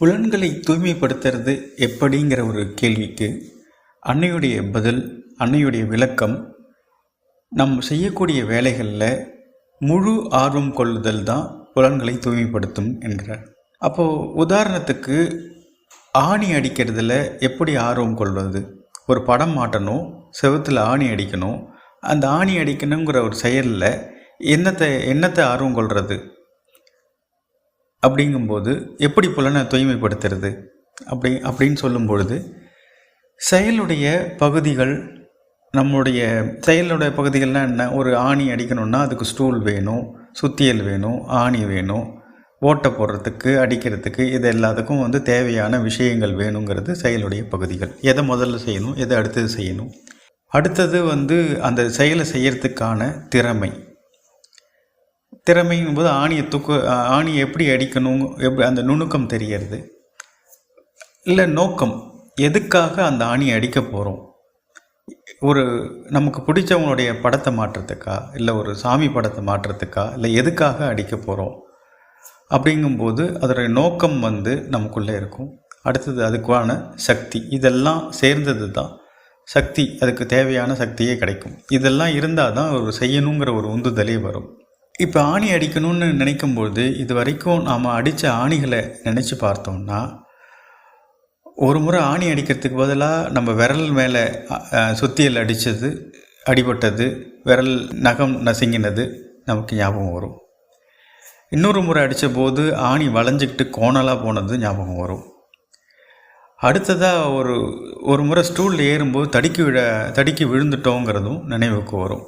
புலன்களை தூய்மைப்படுத்துறது எப்படிங்கிற ஒரு கேள்விக்கு அன்னையுடைய பதில் அன்னையுடைய விளக்கம் நம் செய்யக்கூடிய வேலைகளில் முழு ஆர்வம் கொள்ளுதல் தான் புலன்களை தூய்மைப்படுத்தும் என்கிறார். அப்போது உதாரணத்துக்கு ஆணி அடிக்கிறதுல எப்படி ஆர்வம் கொள்வது? ஒரு படம் மாட்டணும் செவத்தில் ஆணி அடிக்கணும். அந்த ஆணி அடிக்கணுங்கிற ஒரு செயலில் என்னத்தை என்னத்தை ஆர்வம் கொள்வது அப்படிங்கும்போது எப்படி புலனை தூய்மைப்படுத்துறது? அப்படி அப்படின்னு சொல்லும் பொழுது செயலுடைய பகுதிகள் நம்முடைய செயலுடைய பகுதிகள்லாம் என்ன? ஒரு ஆணி அடிக்கணும்னா அதுக்கு ஸ்டூல் வேணும் சுத்தியல் வேணும் ஆணி வேணும் ஓட்டை போடுறதுக்கு அடிக்கிறதுக்கு இது எல்லாத்துக்கும் வந்து தேவையான விஷயங்கள் வேணுங்கிறது செயலுடைய பகுதிகள். எதை முதல்ல செய்யணும் எதை அடுத்தது செய்யணும்? அடுத்தது வந்து அந்த செயலை செய்கிறதுக்கான திறமை. திறமைங்கும் போது ஆணியை தூக்க ஆணியை எப்படி அடிக்கணும் எப்படி அந்த நுணுக்கம் தெரியறது இல்லை நோக்கம் எதுக்காக அந்த ஆணியை அடிக்க போகிறோம் ஒரு நமக்கு பிடிச்சவங்களுடைய படத்தை மாற்றுறதுக்கா? இல்லை ஒரு சாமி படத்தை மாற்றுறதுக்கா? இல்லை எதுக்காக அடிக்க போகிறோம் அப்படிங்கும்போது அதோடைய நோக்கம் வந்து நமக்குள்ளே இருக்கும். அடுத்தது அதுக்கான சக்தி. இதெல்லாம் சேர்ந்தது தான். சக்தி அதுக்கு தேவையான சக்தியே கிடைக்கும். இதெல்லாம் இருந்தால் தான் ஒரு செய்யணுங்கிற ஒரு உந்துதலே வரும். இப்போ ஆணி அடிக்கணும்னு நினைக்கும்போது இது வரைக்கும் நாம் அடித்த ஆணிகளை நினச்சி பார்த்தோம்னா ஒரு முறை ஆணி அடிக்கிறதுக்கு பதிலாக நம்ம விரல் மேலே சுத்தியல் அடித்தது அடிபட்டது விரல் நகம் நசுங்கினது நமக்கு ஞாபகம் வரும். இன்னொரு முறை அடித்த போது ஆணி வளைஞ்சிக்கிட்டு கோணலாக போனது ஞாபகம் வரும். அடுத்ததாக ஒரு ஒரு முறை ஸ்டூலில் ஏறும்போது தடுக்கி விழ தடுக்கி விழுந்துட்டோங்கிறதும் நினைவுக்கு வரும்.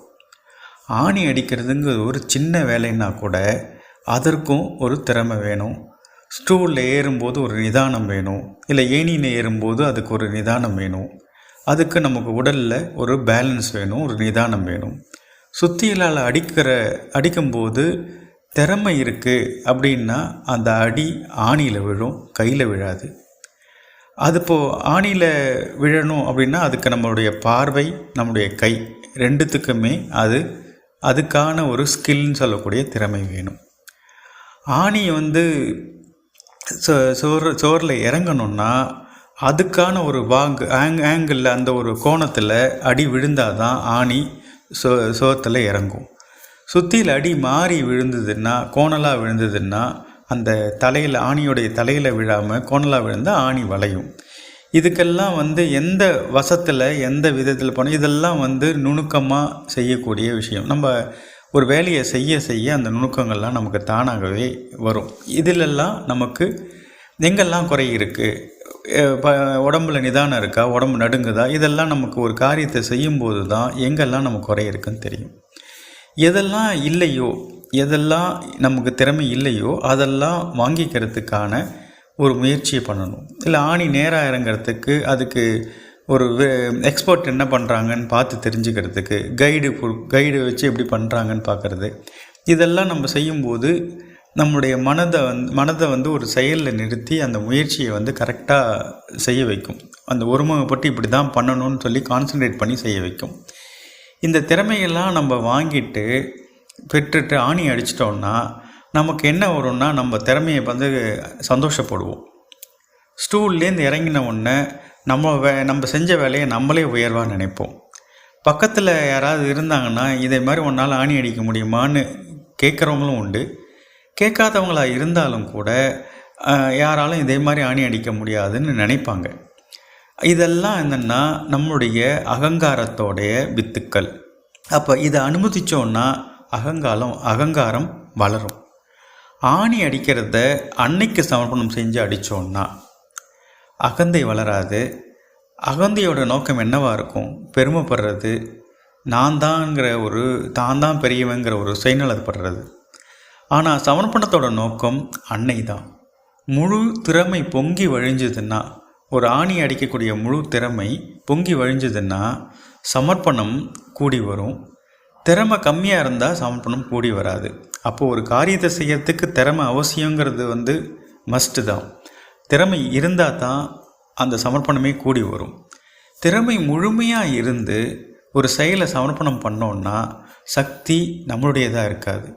ஆணி அடிக்கிறதுங்கிறது ஒரு சின்ன வேலைன்னா கூட அதற்கும் ஒரு திறமை வேணும். ஸ்டூலில் ஏறும்போது ஒரு நிதானம் வேணும். இல்லை ஏணியில் ஏறும்போது அதுக்கு ஒரு நிதானம் வேணும். அதுக்கு நமக்கு உடலில் ஒரு பேலன்ஸ் வேணும் ஒரு நிதானம் வேணும். சுத்தியலால் அடிக்கிற அடிக்கும்போது திறமை இருக்குது அப்படின்னா அந்த அடி ஆணியில் விழும் கையில் விழாது. அது இப்போது ஆணியில் விழணும் அப்படின்னா அதுக்கு நம்மளுடைய பார்வை நம்முடைய கை ரெண்டுத்துக்குமே அது அதுக்கான ஒரு ஸ்கில்னு சொல்லக்கூடிய திறமை வேணும். ஆணி வந்து சோறு சோறில் இறங்கணுன்னா அதுக்கான ஒரு வாங்கு ஆங் ஆங்கிளில் அந்த ஒரு கோணத்தில் அடி விழுந்தால் தான் ஆணி சோ சோத்தில் இறங்கும். சுற்றியில் அடி மாறி விழுந்ததுன்னா கோணலாக விழுந்ததுன்னா அந்த தலையில் ஆணியோடைய தலையில் விழாமல் கோணலாக விழுந்தால் ஆணி வளையும். இதுக்கெல்லாம் வந்து எந்த வசத்தில் எந்த விதத்தில் போனால் இதெல்லாம் வந்து நுணுக்கமாக செய்யக்கூடிய விஷயம். நம்ம ஒரு வேலையை செய்ய செய்ய அந்த நுணுக்கங்கள்லாம் நமக்கு தானாகவே வரும். இதிலெல்லாம் நமக்கு எங்கெல்லாம் குறை இருக்குது ப உடம்புல நிதானம் இருக்கா? உடம்பு நடுங்குதா? இதெல்லாம் நமக்கு ஒரு காரியத்தை செய்யும்போது தான் எங்கெல்லாம் நமக்கு குறை இருக்குன்னு தெரியும். எதெல்லாம் இல்லையோ எதெல்லாம் நமக்கு திறமை இல்லையோ அதெல்லாம் வாங்கிக்கிறதுக்கான ஒரு முயற்சியை பண்ணணும். இல்லை ஆணி நேராக இறங்கிறதுக்கு அதுக்கு ஒரு எக்ஸ்பர்ட் என்ன பண்ணுறாங்கன்னு பார்த்து தெரிஞ்சுக்கிறதுக்கு கைடு கைடு வச்சு எப்படி பண்ணுறாங்கன்னு பார்க்குறது. இதெல்லாம் நம்ம செய்யும்போது நம்முடைய மனதை வந்து மனதை வந்து ஒரு செயலில் நிறுத்தி அந்த முயற்சியை வந்து கரெக்டாக செய்ய வைக்கும். அந்த ஒருமுகப்பட்டு இப்படி தான் பண்ணணும்னு சொல்லி கான்சன்ட்ரேட் பண்ணி செய்ய வைக்கும். இந்த திறமையெல்லாம் நம்ம வாங்கிட்டு பெற்றுட்டு ஆணி அடிச்சிட்டோன்னா நமக்கு என்ன வரும்னா நம்ம திறமையை வந்து சந்தோஷப்படுவோம். ஸ்டூல்லேருந்து இறங்கின உடனே நம்ம வே நம்ம செஞ்ச வேலையை நம்மளே உயர்வாக நினைப்போம். பக்கத்தில் யாராவது இருந்தாங்கன்னா இதே மாதிரி ஒன்றால் ஆணி அடிக்க முடியுமான்னு கேட்குறவங்களும் உண்டு. கேட்காதவங்களாக இருந்தாலும் கூட யாராலும் இதே மாதிரி ஆணி அடிக்க முடியாதுன்னு நினைப்பாங்க. இதெல்லாம் என்னென்னா நம்முடைய அகங்காரத்தோடைய வித்துக்கள். அப்போ இதை அனுமதித்தோன்னா அகங்காலம் அகங்காரம் வளரும். ஆணி அடிக்கிறத அன்னைக்கு சமர்ப்பணம் செஞ்சு அடித்தோன்னா அகந்தை வளராது. அகந்தையோட நோக்கம் என்னவாக இருக்கும்? பெருமைப்படுறது. நான் தான்ங்கிற ஒரு தான் தான் பெரியவங்கிற ஒரு சுயநலப்படுறது ஆனால் சமர்ப்பணத்தோட நோக்கம் அன்னை தான் முழு திறமை பொங்கி வழிஞ்சதுன்னா ஒரு ஆணி அடிக்கக்கூடிய முழு திறமை பொங்கி வழிஞ்சதுன்னா சமர்ப்பணம் கூடி வரும். திறமை கம்மியாக இருந்தால் சமர்ப்பணம் கூடி வராது. அப்போது ஒரு காரியத்தை செய்யறதுக்கு திறமை அவசியங்கிறது வந்து மஸ்ட்டு தான். திறமை இருந்தால் தான் அந்த சமர்ப்பணமே கூடி வரும். திறமை முழுமையாக இருந்து ஒரு செயலை சமர்ப்பணம் பண்ணோன்னா சக்தி நம்மளுடையதாக இருக்காது.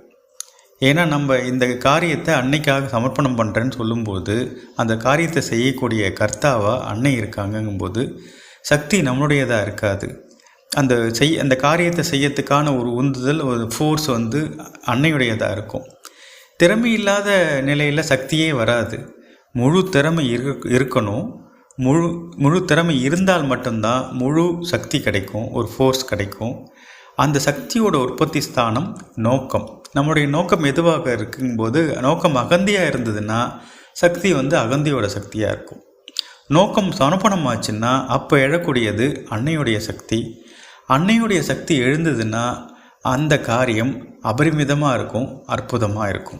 ஏன்னா நம்ம இந்த காரியத்தை அன்னைக்காக சமர்ப்பணம் பண்ணுறேன்னு சொல்லும்போது அந்த காரியத்தை செய்யக்கூடிய கர்த்தாவாக அன்னை இருக்காங்கங்கும்போது சக்தி நம்மளுடையதாக இருக்காது. அந்த செய் அந்த காரியத்தை செய்யறதுக்கான ஒரு உந்துதல் ஒரு ஃபோர்ஸ் வந்து அன்னையுடையதாக இருக்கும். திறமை இல்லாத நிலையில் சக்தியே வராது. முழு திறமை இரு இருக்கணும். முழு முழு திறமை இருந்தால் மட்டும்தான் முழு சக்தி கிடைக்கும் ஒரு ஃபோர்ஸ் கிடைக்கும். அந்த சக்தியோட உற்பத்தி ஸ்தானம் நோக்கம். நம்முடைய நோக்கம் எதுவாக இருக்கும்போது நோக்கம் அகந்தியாக இருந்ததுன்னா சக்தி வந்து அகந்தியோட சக்தியாக இருக்கும். நோக்கம் சமர்ப்பணம் ஆச்சுன்னா அப்போ எழக்கூடியது அன்னையுடைய சக்தி. அன்னையுடைய சக்தி எழுந்ததுன்னா அந்த காரியம் அபரிமிதமாக இருக்கும் அற்புதமாக இருக்கும்.